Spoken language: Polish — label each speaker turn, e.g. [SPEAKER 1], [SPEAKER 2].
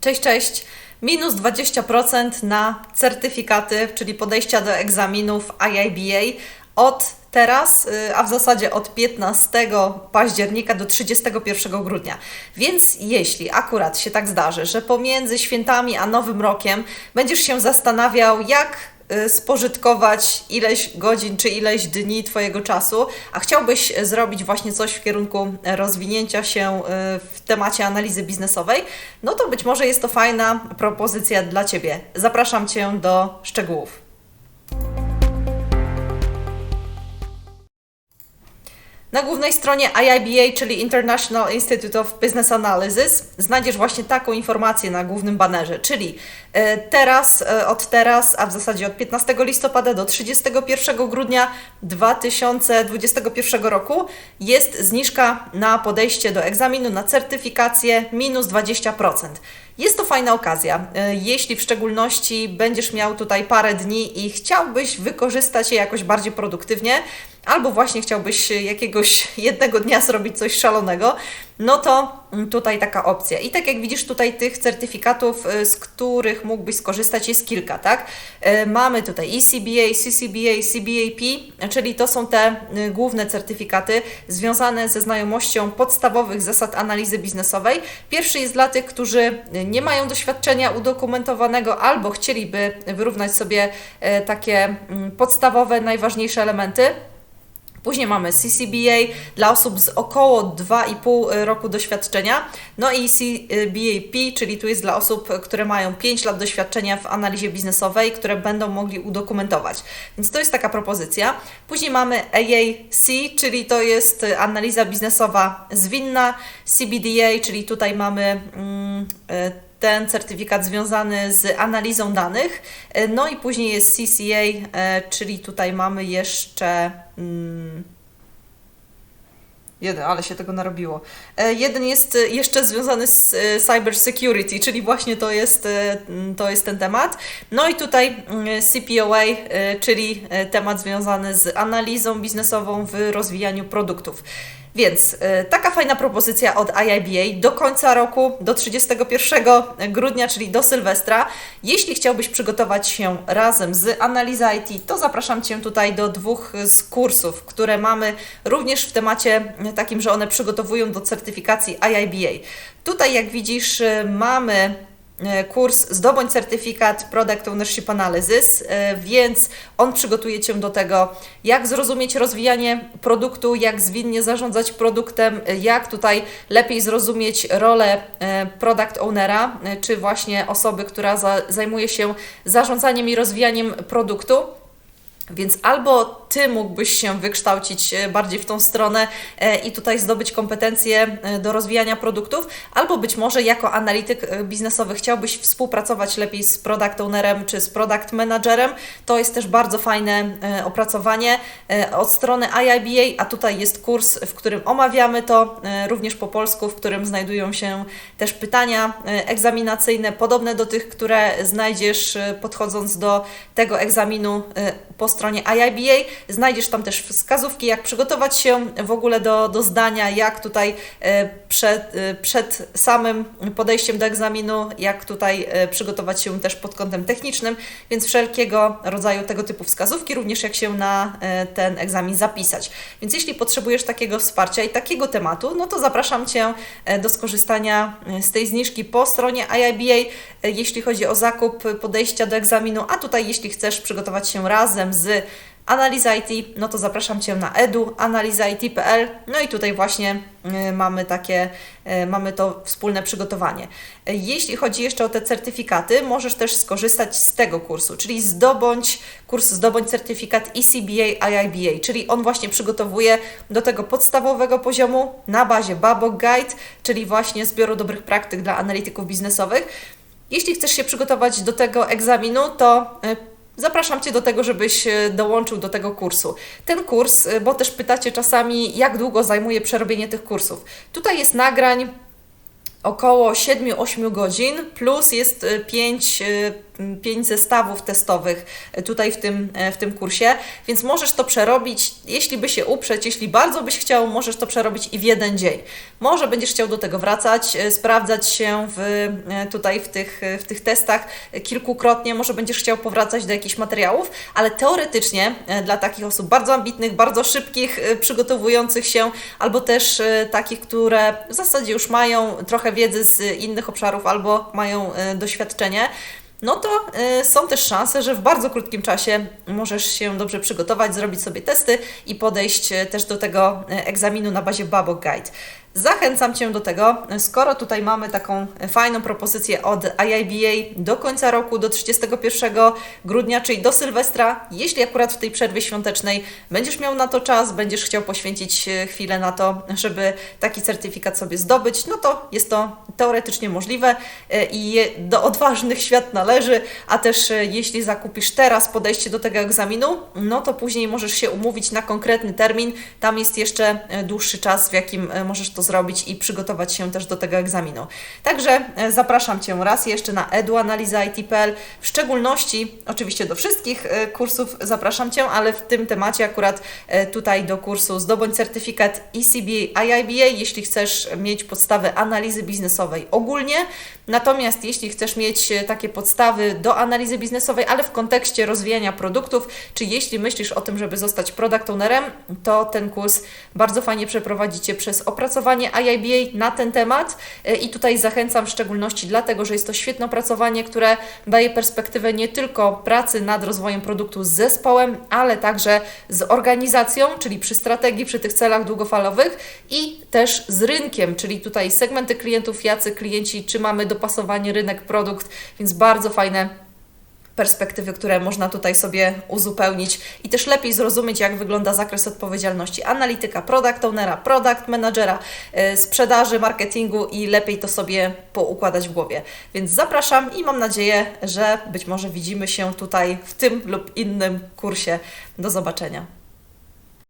[SPEAKER 1] Cześć, cześć. Minus 20% na certyfikaty, czyli podejścia do egzaminów IIBA od teraz, y, a w zasadzie od 15 października do 31 grudnia. Więc jeśli akurat się tak zdarzy, że pomiędzy świętami a Nowym Rokiem będziesz się zastanawiał, jak spożytkować ileś godzin czy ileś dni Twojego czasu, a chciałbyś zrobić właśnie coś w kierunku rozwinięcia się y, w temacie analizy biznesowej, no to być może jest to fajna propozycja dla Ciebie. Zapraszam Cię do szczegółów. Na głównej stronie IIBA, czyli International Institute of Business Analysis, znajdziesz właśnie taką informację na głównym banerze, czyli e, teraz, e, od teraz, a w zasadzie od 15 listopada do 31 grudnia 2021 roku jest zniżka na podejście do egzaminu, na certyfikację minus 20%. Jest to fajna okazja. E, jeśli w szczególności będziesz miał tutaj parę dni i chciałbyś wykorzystać je jakoś bardziej produktywnie, albo właśnie chciałbyś jakiegoś jednego dnia zrobić coś szalonego, no to tutaj taka opcja. I tak jak widzisz tutaj tych certyfikatów, y, z których mógłbyś skorzystać jest kilka, tak? Y, mamy tutaj ECBA, CCBA, CBAP, czyli to są te y, główne certyfikaty związane ze znajomością podstawowych zasad analizy biznesowej. Pierwszy jest dla tych, którzy nie mają doświadczenia udokumentowanego albo chcieliby wyrównać sobie takie mm, podstawowe, najważniejsze elementy. Później mamy CCBA dla osób z około 2,5 roku doświadczenia, no i CBAP, czyli tu jest dla osób, które mają 5 lat doświadczenia w analizie biznesowej, które będą mogli udokumentować. Więc to jest taka propozycja. Później mamy AAC, czyli to jest analiza biznesowa zwinna, CBDA, czyli tutaj mamy mm, e, ten certyfikat związany z analizą danych. E, no i później jest CCA, e, czyli tutaj mamy jeszcze. Mm, Jeden, ale się tego narobiło. E, jeden jest jeszcze związany z cyber security, czyli właśnie to jest, to jest ten temat. No i tutaj mm, CPOA, czyli temat związany z analizą biznesową w rozwijaniu produktów. Więc y, taka fajna propozycja od IIBA do końca roku, do 31 grudnia, czyli do Sylwestra. Jeśli chciałbyś przygotować się razem z Analiza IT, to zapraszam Cię tutaj do dwóch z kursów, które mamy również w temacie takim, że one przygotowują do certyfikacji IIBA. Tutaj, jak widzisz, y, mamy kurs Zdobądź certyfikat Product Ownership Analysis, e, więc on przygotuje Cię do tego, jak zrozumieć rozwijanie produktu, jak zwinnie zarządzać produktem, e, jak tutaj lepiej zrozumieć rolę product ownera, czy właśnie osoby, która za, zajmuje się zarządzaniem i rozwijaniem produktu. Więc albo ty mógłbyś się wykształcić e, bardziej w tą stronę e, i tutaj zdobyć kompetencje e, do rozwijania produktów, albo być może jako analityk biznesowy chciałbyś współpracować lepiej z product ownerem czy z product managerem. To jest też bardzo fajne opracowanie od strony IIBA, a tutaj jest kurs, w którym omawiamy to również po polsku, w którym znajdują się też pytania egzaminacyjne, podobne do tych, które znajdziesz podchodząc do tego egzaminu po stronie IIBA. Znajdziesz tam też wskazówki, jak przygotować się w ogóle do, do zdania, jak tutaj e, przed, e, przed samym podejściem do egzaminu, jak tutaj e, przygotować się też pod kątem technicznym, więc wszelkiego rodzaju tego typu wskazówki, również jak się na ten egzamin zapisać. Więc jeśli potrzebujesz takiego wsparcia i takiego tematu, no to zapraszam Cię do skorzystania z tej zniżki po stronie IIBA, jeśli chodzi o zakup podejścia do egzaminu, a tutaj jeśli chcesz przygotować się razem z Analiza IT, no to zapraszam Cię na edu, analizait.pl, no i tutaj właśnie y, mamy takie, y, mamy to wspólne przygotowanie. Jeśli chodzi jeszcze o te certyfikaty, możesz też skorzystać z tego kursu, czyli zdobądź kurs Zdobądź certyfikat ECBA IIBA, czyli on właśnie przygotowuje do tego podstawowego poziomu na bazie Babok Guide, czyli właśnie zbioru dobrych praktyk dla analityków biznesowych. Jeśli chcesz się przygotować do tego egzaminu, to y, Zapraszam Cię do tego, żebyś e, dołączył do tego kursu. Ten kurs, e, bo też pytacie czasami, jak długo zajmuje przerobienie tych kursów. Tutaj jest nagrań około 7-8 godzin, plus jest 5, 5 zestawów testowych e, tutaj w tym, w tym kursie, więc możesz to przerobić, jeśli by się uprzeć, jeśli bardzo byś chciał, możesz to przerobić i w jeden dzień. Może będziesz chciał do tego wracać, sprawdzać się w, tutaj w tych, w tych testach kilkukrotnie, może będziesz chciał powracać do jakichś materiałów, ale teoretycznie dla takich osób bardzo ambitnych, bardzo szybkich, przygotowujących się, albo też takich, które w zasadzie już mają trochę wiedzy z innych obszarów albo mają doświadczenie, no to y, są też szanse, że w bardzo krótkim czasie możesz się dobrze przygotować, zrobić sobie testy i podejść y, też do tego egzaminu na bazie Babok Guide. Zachęcam Cię do tego, skoro tutaj mamy taką fajną propozycję od IIBA do końca roku, do 31 grudnia, czyli do Sylwestra. Jeśli akurat w tej przerwie świątecznej będziesz miał na to czas, będziesz chciał poświęcić e, chwilę na to, żeby taki certyfikat sobie zdobyć, no to jest to teoretycznie możliwe e, i do odważnych świat należy, a też e, jeśli zakupisz teraz podejście do tego egzaminu, no to później możesz się umówić na konkretny termin. Tam jest jeszcze dłuższy czas, w jakim możesz to zrobić i przygotować się też do tego egzaminu. Także e, zapraszam Cię raz jeszcze na eduanaliza.it.pl, w szczególności oczywiście do wszystkich e, kursów zapraszam Cię, ale w tym temacie akurat e, tutaj do kursu zdobądź certyfikat ECBA IIBA, jeśli chcesz mieć podstawy analizy biznesowej ogólnie, natomiast jeśli chcesz mieć takie podstawy do analizy biznesowej, ale w kontekście rozwijania produktów, czy jeśli myślisz o tym, żeby zostać product ownerem, to ten kurs bardzo fajnie przeprowadzicie przez opracowanie opracowanie IIBA na ten temat. E, i tutaj zachęcam w szczególności dlatego, że jest to świetne opracowanie, które daje perspektywę nie tylko pracy nad rozwojem produktu z zespołem, ale także z organizacją, czyli przy strategii, przy tych celach długofalowych i też z rynkiem, czyli tutaj segmenty klientów, jacy klienci, czy mamy dopasowany rynek, produkt, więc bardzo fajne perspektywy, które można tutaj sobie uzupełnić i też lepiej zrozumieć, jak wygląda zakres odpowiedzialności analityka, product ownera, product managera, yy, sprzedaży, marketingu i lepiej to sobie poukładać w głowie. Więc zapraszam i mam nadzieję, że być może widzimy się tutaj w tym lub innym kursie. Do zobaczenia.